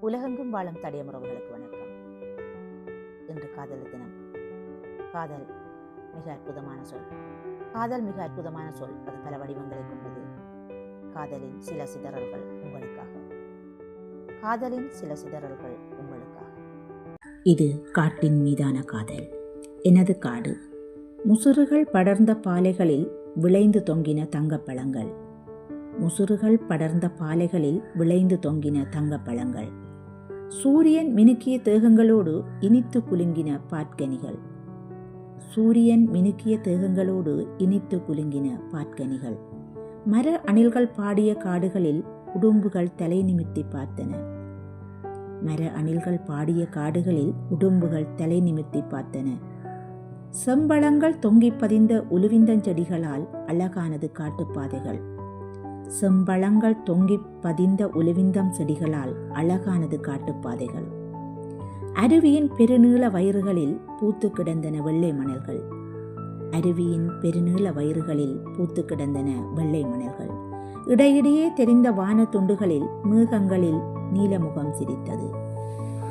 உலகெங்கும் வாழும் தடையமுறவுகளுக்கு வணக்கம். இன்று காதல் தினம். காதல் மிக அற்புதமான சொல். காதல் மிக அற்புதமான சொல். அது பல வடிவங்களை கொண்டது. காதலின் சில சிதறல்கள் உங்களுக்காக. காதலின் சில சிதறல்கள் உங்களுக்காக. இது காட்டின் மீதான காதல். எனது காடு. முசுறுகள் படர்ந்த பாலைகளில் விளைந்து தொங்கின தங்கப்பழங்கள். முசுறுகள் படர்ந்த பாலைகளில் விளைந்து தொங்கின தங்கப்பழங்கள். சூரியன் மினுக்கிய தேகங்களோடு இனித்து குலுங்கின பாட்கனிகள். சூரியன் மினுக்கிய தேகங்களோடு இனித்து குலுங்கின பாட்கனிகள். மர அணில்கள் பாடிய காடுகளில் உடும்புகள் தலை நிமித்தி பார்த்தன. மர அணில்கள் பாடிய காடுகளில் உடும்புகள் தலை நிமித்தி பார்த்தன. செம்பளங்கள் தொங்கிப் பதிந்த உலுவிந்தஞ்செடிகளால் அழகானது காட்டுப்பாதைகள். செம்பழங்கள் தொங்கிப் பதிந்த ஒலிவிந்தம் செடிகளால் அழகானது காட்டுப்பாதைகள். அருவியின் பெருநீள வயிறுகளில் பூத்து கிடந்தன வெள்ளை மணல்கள். அருவியின் பெருநீள வயிறுகளில் பூத்து கிடந்தன வெள்ளை மணல்கள். இடையிடையே தெரிந்த வான துண்டுகளில் மேகங்களில் நீலமுகம் சிரித்தது.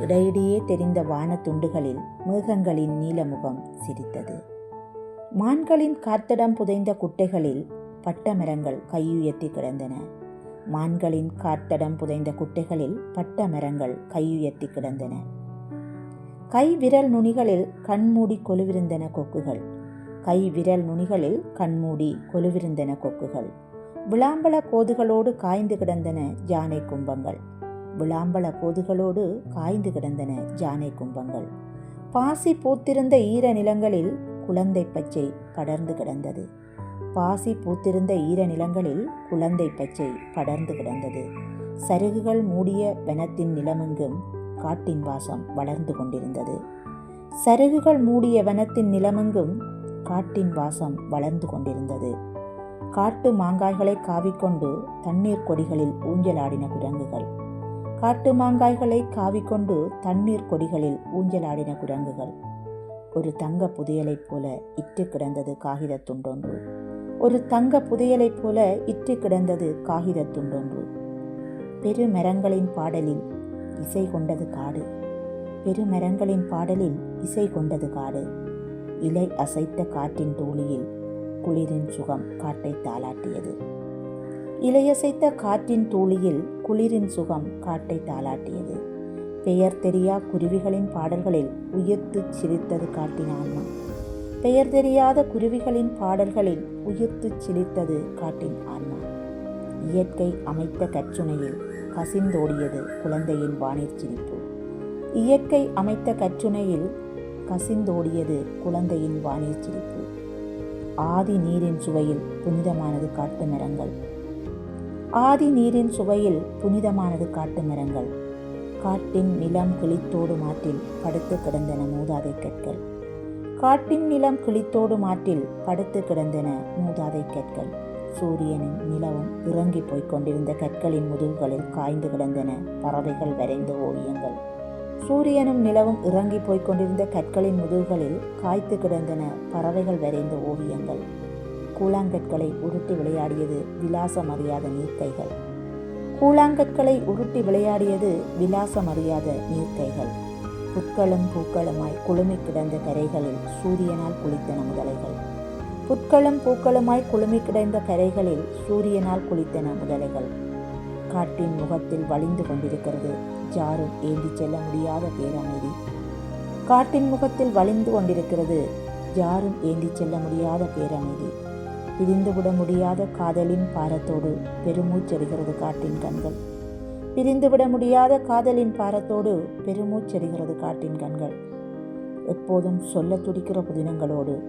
இடையிடையே தெரிந்த வான துண்டுகளில் மேகங்களின் நீலமுகம் சிரித்தது. மான்களின் காத்தடம் புதைந்த குட்டைகளில் பட்டமரங்கள் கையுயர்த்தி கிடந்தன. மான்களின் காத்தடம் புதைந்த குட்டைகளில் பட்ட மரங்கள் கையுயர்த்தி கிடந்தன. கை விரல் நுனிகளில் கண்மூடி கொலுவிருந்தன கொக்குகள். கை விரல் நுனிகளில் கண்மூடி கொலுவிருந்தன கொக்குகள். விளாம்பல கோதுகளோடு காய்ந்து கிடந்தன ஜானை கும்பங்கள். விளாம்பல கோதுகளோடு காய்ந்து கிடந்தன ஜானை கும்பங்கள். பாசி பூத்திருந்த ஈர நிலங்களில் குழந்தை பச்சை படர்ந்து கிடந்தது. பாசி பூத்திருந்த ஈர நிலங்களில் குழந்தை பச்சை படர்ந்து கிடந்தது. சருகுகள் மூடிய வனத்தின் நிலமெங்கும் காட்டின் வாசம் வளர்ந்து கொண்டிருந்தது. சருகுகள் மூடிய வனத்தின் நிலமெங்கும் காட்டின் வாசம் வளர்ந்து கொண்டிருந்தது. காட்டு மாங்காய்களை காவிக்கொண்டு தண்ணீர் கொடிகளில் ஊஞ்சலாடின குரங்குகள். காட்டு மாங்காய்களை காவிக்கொண்டு தண்ணீர் கொடிகளில் ஊஞ்சலாடின குரங்குகள். ஒரு தங்க புதையலைப் போல இட்டு கிடந்தது காகித துண்டொன்று. ஒரு தங்க புதையலைப் போல இட்டு கிடந்தது காகித துண்டொன்று. பெருமரங்களின் பாடலில் இசை கொண்டது காடு. பெருமரங்களின் பாடலில் இசை கொண்டது காடு. இலை அசைத்த காற்றின் தூளியில் குளிரின் சுகம் காட்டை தாளாட்டியது. இலையசைத்த காற்றின் தூளியில் குளிரின் சுகம் காட்டை தாளாட்டியது. பெயர் தெரியா குருவிகளின் பாடல்களில் உயிர்த்து சிரித்தது காட்டின ஆன்மா பெயர் தெரியாத குருவிகளின் பாடல்களில் உயிர்த்து சிரித்தது காட்டின் ஆன்மா இயற்கை அமைத்த கற்றுணையில் கசிந்தோடியது குழந்தையின் வானிற் சிரிப்பு. இயற்கை அமைத்த கற்றுணையில் கசிந்தோடியது குழந்தையின் வானிற் சிரிப்பு. ஆதி நீரின் சுவையில் புனிதமானது காட்டு மரங்கள். ஆதி நீரின் சுவையில் புனிதமானது காட்டு மரங்கள். காட்டின் நிலம் கிளித்தோடு மாற்றில் படுத்து கிடந்தன மூதாதை கற்கள். காட்டின் நிலம் கிளித்தோடு மாற்றில் படுத்து கிடந்தன மூதாதை கற்கள். சூரியனும் நிலவும் இறங்கி போய்க் கொண்டிருந்த கற்களின் முதுகுகளில் காய்ந்து கிடந்தன பறவைகள் வரைந்த ஓவியங்கள். சூரியனும் நிலவும் இறங்கி போய்க் கொண்டிருந்த கற்களின் முதுகுகளில் காய்த்து கிடந்தன பறவைகள் வரைந்த ஓவியங்கள். கூழாங்கற்களை உருட்டி விளையாடியது விலாசம் அறியாத நீர்க்கைகள் கூழாங்கற்களை உருட்டி விளையாடியது விலாசம் அறியாத நீர்க்கைகள் புற்களும் பூக்களுமாய் குழுமி கிடந்த கரைகளில் சூரியனால் குளித்தன முதலைகள் புற்களும் பூக்களுமாய் குழுமி கிடந்த கரைகளில் சூரியனால் குளித்தன முதலைகள் காட்டின் முகத்தில் வழிந்து கொண்டிருக்கிறது ஜாரும் ஏந்தி செல்ல முடியாத பேரமைதி காட்டின் முகத்தில் வழிந்து கொண்டிருக்கிறது யாரும் ஏந்தி செல்ல முடியாத பேரமைதி பிரிந்துவிட முடியாத காதலின் பாரத்தோடு பெருமூச்செடுகிறது காட்டின் கண்கள். பிரிந்துவிட முடியாத காதலின் பாரத்தோடு பெருமூச்செடுகிறது காட்டின் கண்கள். எப்போதும் சொல்ல துடிக்கிற புதினங்களோடு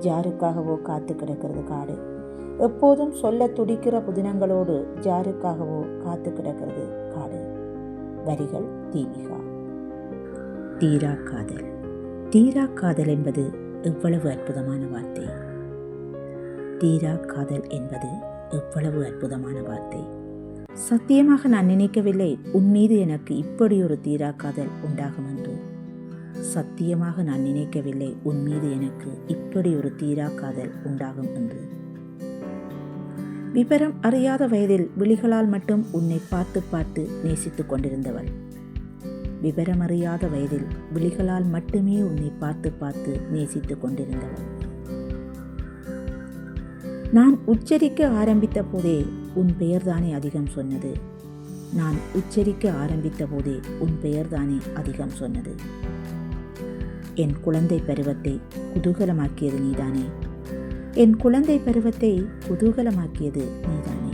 ஜாருக்காகவோ காத்து கிடக்கிறது காடு. எப்போதும் சொல்ல துடிக்கிற புதினங்களோடு ஜாருக்காகவோ காத்து கிடக்கிறது காடு. வரிகள் தீபிகா. தீரா காதல். தீரா காதல் என்பது எவ்வளவு அற்புதமான வார்த்தை. தீரா காதல் என்பது எவ்வளவு அற்புதமான வார்த்தை. சத்தியமாக நான் நினைக்கவில்லை உன் மீது எனக்கு இப்படி ஒரு தீரா காதல் உண்டாகும் என்று. சத்தியமாக நான் நினைக்கவில்லை உன் மீது எனக்கு இப்படி ஒரு தீரா காதல் உண்டாகும் என்று. விவரம் அறியாத வயதில் விழிகளால் மட்டும் உன்னை பார்த்து பார்த்து நேசித்துக் கொண்டிருந்தவள். விவரமறியாத வயதில் விழிகளால் மட்டுமே உன்னை பார்த்து பார்த்து நேசித்து கொண்டிருந்தவள். நான் உச்சரிக்க ஆரம்பித்த போதே உன் பெயர்தானே அதிகம் சொன்னது. நான் உச்சரிக்க ஆரம்பித்த போதே உன் பெயர்தானே அதிகம் சொன்னது. என் குழந்தை பருவத்தை குதூகலமாக்கியது நீதானே. என் குழந்தை பருவத்தை குதூகலமாக்கியது நீதானே.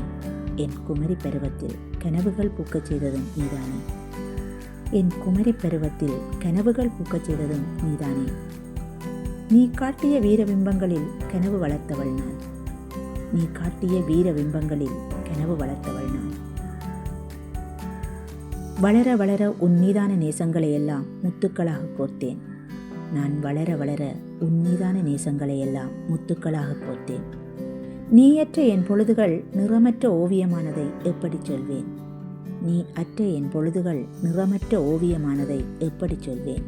என் குமரி பருவத்தில் கனவுகள் பூக்கச் செய்ததும் நீதானே. என் குமரி பருவத்தில் கனவுகள் பூக்கச் செய்ததும் நீதானே. நீ காட்டிய வீரபிம்பங்களில் கனவு வளர்த்தவள் நான். நீ காட்டிய வீரபிம்பங்களில் கனவு வளர்த்தவள் நான். வளர வளர உன் மீதான நேசங்களை எல்லாம் முத்துக்களாக கோர்த்தேன் நான் வளர வளர உன் மீதான நேசங்களை எல்லாம் முத்துக்களாக கோர்த்தேன் நீயற்ற என் பொழுதுகள் நிறமற்ற ஓவியமானதை எப்படி சொல்வேன்? நீ அற்ற என் பொழுதுகள் நிறமற்ற ஓவியமானதை எப்படி சொல்வேன்?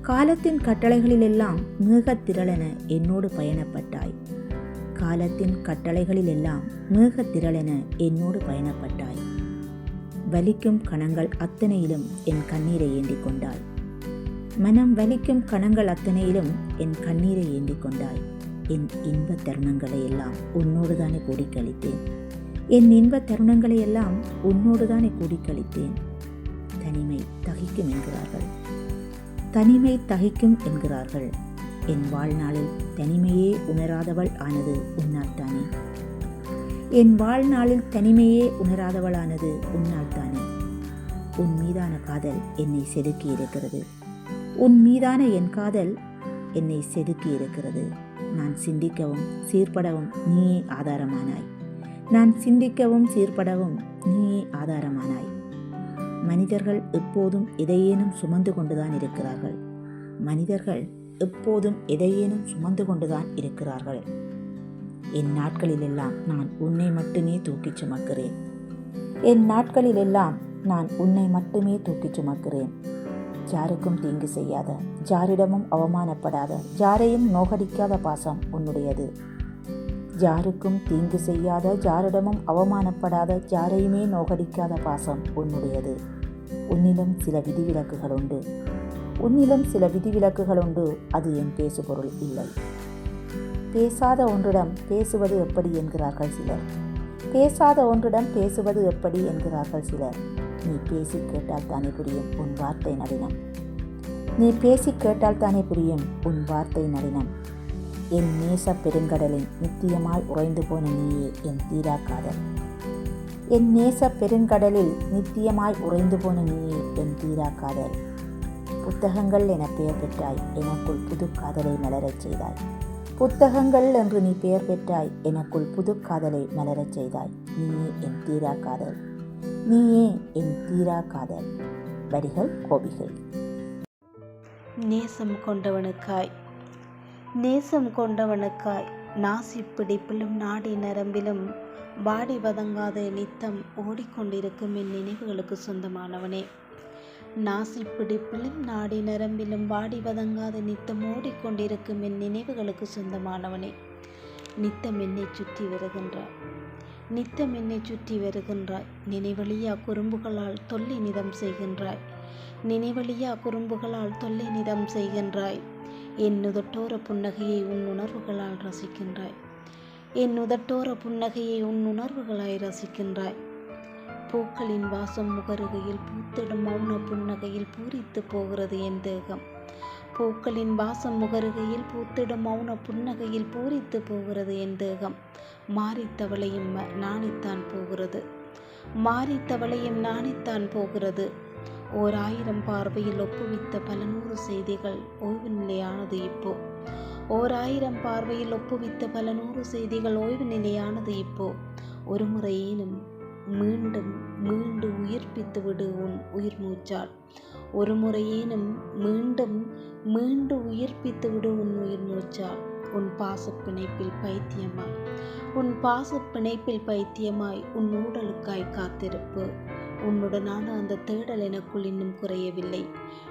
காலத்தின் கட்டளைகளிலெல்லாம் மேகத்திரளென என்னோடு பயணப்பட்டாய். காலத்தின் கட்டளைகளிலெல்லாம் மேகத்திரளென என்னோடு பயணப்பட்டாய். வலிக்கும் கணங்கள் அத்தனையிலும் என் கண்ணீரை ஏந்தி கொண்டாய் மனம் வலிக்கும் கணங்கள் அத்தனையிலும் என் கண்ணீரை ஏந்தி கொண்டாய் என் இன்ப தருணங்களை எல்லாம் உன்னோடு தானே கூடி கழித்தேன் என் இன்ப தருணங்களை எல்லாம் உன்னோடு தானே கூடி கழித்தேன் தனிமை தகிக்கும் என்கிறார்கள். தனிமை தகிக்கும் என்கிறார்கள். என் வாழ்நாளில் தனிமையே உணராதவள் ஆனது உன்னால்தானே என் வாழ்நாளில் தனிமையே உணராதவளானது உன்னால்தானே உன் மீதான காதல் என்னை செதுக்கி இருக்கிறது. உன் மீதான என் காதல் என்னை செதுக்கி இருக்கிறது. நான் சிந்திக்கவும் சீர்படவும் நீயே ஆதாரமானாய். நான் சிந்திக்கவும் சீர்படவும் நீயே ஆதாரமானாய். மனிதர்கள் எப்போதும் இதையேனும் சுமந்து கொண்டுதான் இருக்கிறார்கள். மனிதர்கள் எப்போதும் எதையேனும் சுமந்து கொண்டுதான் இருக்கிறார்கள். என் நாட்களிலெல்லாம் நான் உன்னை மட்டுமே தூக்கிச் சுமக்கிறேன். என் நாட்களிலெல்லாம் நான் உன்னை மட்டுமே தூக்கிச் சுமக்கிறேன். யாருக்கும் தீங்கு செய்யாத ஜாரிடமும் அவமானப்படாத ஜாரையும் நோகடிக்காத பாசம் உன்னுடையது. ஜாருக்கும் தீங்கு செய்யாத ஜாரிடமும் அவமானப்படாத ஜாரையுமே நோகடிக்காத பாசம் உன்னுடையது. உன்னிலும் சில விதிவிலக்குகள் உண்டு. உன்னிலும் சில விதிவிலக்குகள் உண்டு அது என் பேசுபொருள் இல்லை. பேசாத ஒன்றிடம் பேசுவது எப்படி என்கிறார்கள் சிலர். பேசாத ஒன்றிடம் பேசுவது எப்படி என்கிறார்கள் சிலர். நீ பேசி கேட்டால் தானே புரியும் உன் வார்த்தை நடினம் நீ பேசி கேட்டால் தானே புரியும் உன் வார்த்தை நடினம் என் நேச பெருங்கடலின் நித்தியமாய் உறைந்து போன நீயே என் தீரா காதல் என் நேச பெருங்கடலில் நித்தியமாய் உறைந்து போன நீயே என் தீரா காதல் புத்தகங்கள் என பெயர் பெற்றாய். எனக்குள் புது காதலை மலரச் செய்தாய். புத்தகங்கள் என்று நீ பெயர் பெற்றாய். எனக்குள் புது காதலை மலரச் செய்தாய். நீயே என் தீரா காதல். நீயே என் தீரா காதல். வரிகள் கோபிகள் நேசம் கொண்டவனுக்காய். நேசம் கொண்டவனுக்காய். நாசி பிடிப்பிலும் நாடி நரம்பிலும் வாடி வதங்காத நித்தம் ஓடிக்கொண்டிருக்கும் என் நினைவுகளுக்கு சொந்தமானவனே. நாசி பிடிப்பிலும் நாடி நரம்பிலும் வாடி வதங்காது நித்தம் ஓடிக்கொண்டிருக்கும் என் நினைவுகளுக்கு சொந்தமானவனே. நித்தம் என்னை சுற்றி வருகின்றாய். நித்தம் என்னை சுற்றி வருகின்றாய். நினைவழியா குறும்புகளால் தொல்லை நிதம் செய்கின்றாய். நினைவழியா குறும்புகளால் தொல்லை நிதம் செய்கின்றாய். என் உதட்டோர புன்னகையை உன் உணர்வுகளால் ரசிக்கின்றாய். என் உதட்டோர புன்னகையை உன் உணர்வுகளாய் ரசிக்கின்றாய். பூக்களின் வாசம் முகருகையில் பூத்திடும் மௌன புன்னகையில் பூரித்து போகிறது என் தேகம். பூக்களின் வாசம் முகருகையில் பூத்திடும் மௌன புன்னகையில் பூரித்து போகிறது என் தேகம். மாறித்தவளையும் ம- நாணித்தான் போகிறது. மாறித்தவளையும் நாணித்தான் போகிறது. ஓர் ஆயிரம் பார்வையில் ஒப்புவித்த பல நூறு செய்திகள் ஓய்வு நிலையானது இப்போ. ஓர் ஆயிரம் பார்வையில் ஒப்புவித்த பல நூறு செய்திகள் ஓய்வு நிலையானது இப்போ. ஒரு முறையேனும் மீண்டும் மீண்டு உயிர்ப்பித்து விடு உன் உயிர் மூச்சால். ஒரு முறையேனும் மீண்டும் மீண்டு உயிர்ப்பித்து விடு உன் உயிர் மூச்சால். உன் பாச பிணைப்பில் பைத்தியமாய். உன் பாச பிணைப்பில் பைத்தியமாய் உன் ஊடலுக்காய் காத்திருப்பு. உன்னுடனான அந்த தேடல் எனக்குள் இன்னும் குறையவில்லை.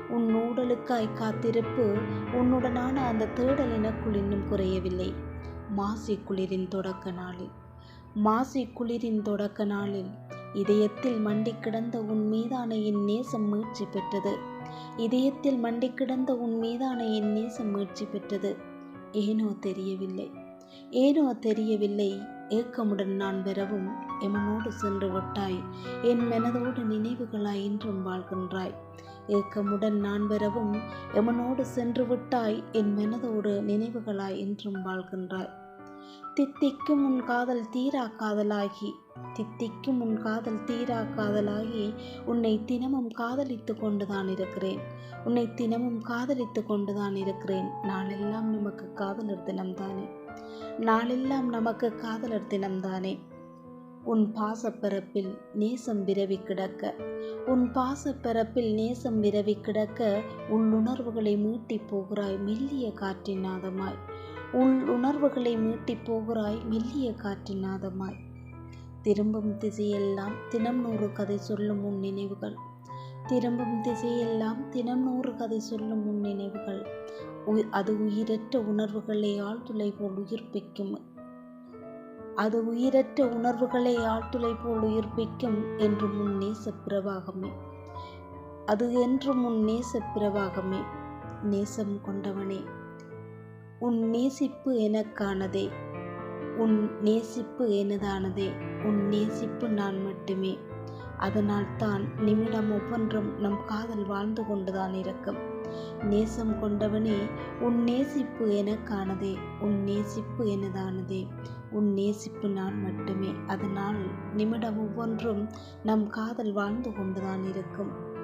உன் ஊடலுக்காய் காத்திருப்பு உன்னுடனான அந்த தேடல் எனக்குள் இன்னும் குறையவில்லை. மாசி குளிரின் தொடக்க நாளில். மாசி குளிரின் தொடக்க நாளில் இதயத்தில் மண்டி கிடந்த உன் மீதான என் நேசம் மீட்சி பெற்றது. இதயத்தில் மண்டி கிடந்த உன் மீதான என் நேசம் மீட்சி பெற்றது. ஏனோ தெரியவில்லை. ஏனோ தெரியவில்லை. ஏக்கமுடன் நான் பெறவும் எமனோடு சென்று விட்டாய். என் மனதோடு நினைவுகளாய் இன்றும் வாழ்கின்றாய். ஏக்கமுடன் நான் பெறவும் எமனோடு சென்று விட்டாய். என் மனதோடு நினைவுகளாய் இன்றும் வாழ்கின்றாய். தித்திக்கும் உன் காதல் தீரா காதலாகி தித்திக்கும் உன் காதல் தீரா காதலாகி உன்னை தினமும் காதலித்து கொண்டுதான் இருக்கிறேன். உன்னை தினமும் காதலித்து கொண்டுதான் இருக்கிறேன். நாளெல்லாம் நமக்கு காதலர் தினம்தானே. நாளெல்லாம் நமக்கு காதலர் தினம்தானே. உன் பாசப்பரப்பில் நேசம் விரவி கிடக்க. உன் பாசப்பரப்பில் நேசம் விரவி கிடக்க உள்ளுணர்வுகளை மீட்டி போகிறாய் மெல்லிய காற்றின் நாதமாய். உள் உணர்வுகளை மீட்டி போகிறாய் மெல்லிய காற்றின் நாதமாய். திரும்பும் திசையெல்லாம் தினம் நூறு கதை சொல்லும் உன் நினைவுகள். திரும்பும் திசையெல்லாம் தினம் நூறு கதை சொல்லும் உன் நினைவுகள். அது உயிரற்ற உணர்வுகளை ஆழ்துளை போல் உயிர்ப்பிக்கும் அது உயிரற்ற உணர்வுகளை ஆழ்துளை போல் உயிர்ப்பிக்கும் என்று முன் நேச பிரவாகமே அது என்று உன் நேச பிரவாகமே நேசம் கொண்டவனே உன் நேசிப்பு எனக்கானதே. உன் நேசிப்பு எனதானதே. உன் நேசிப்பு நான் மட்டுமே. அதனால் தான் நிமிடம் ஒவ்வொன்றும் நம் காதல் வாழ்ந்து கொண்டுதான் இருக்கும். நேசம் கொண்டவனே உன் நேசிப்பு எனக்கானதே உன் நேசிப்பு எனதானதே. உன் நேசிப்பு நான் மட்டுமே. அதனால் நிமிடம் ஒவ்வொன்றும் நம் காதல் வாழ்ந்து கொண்டுதான் இருக்கும்.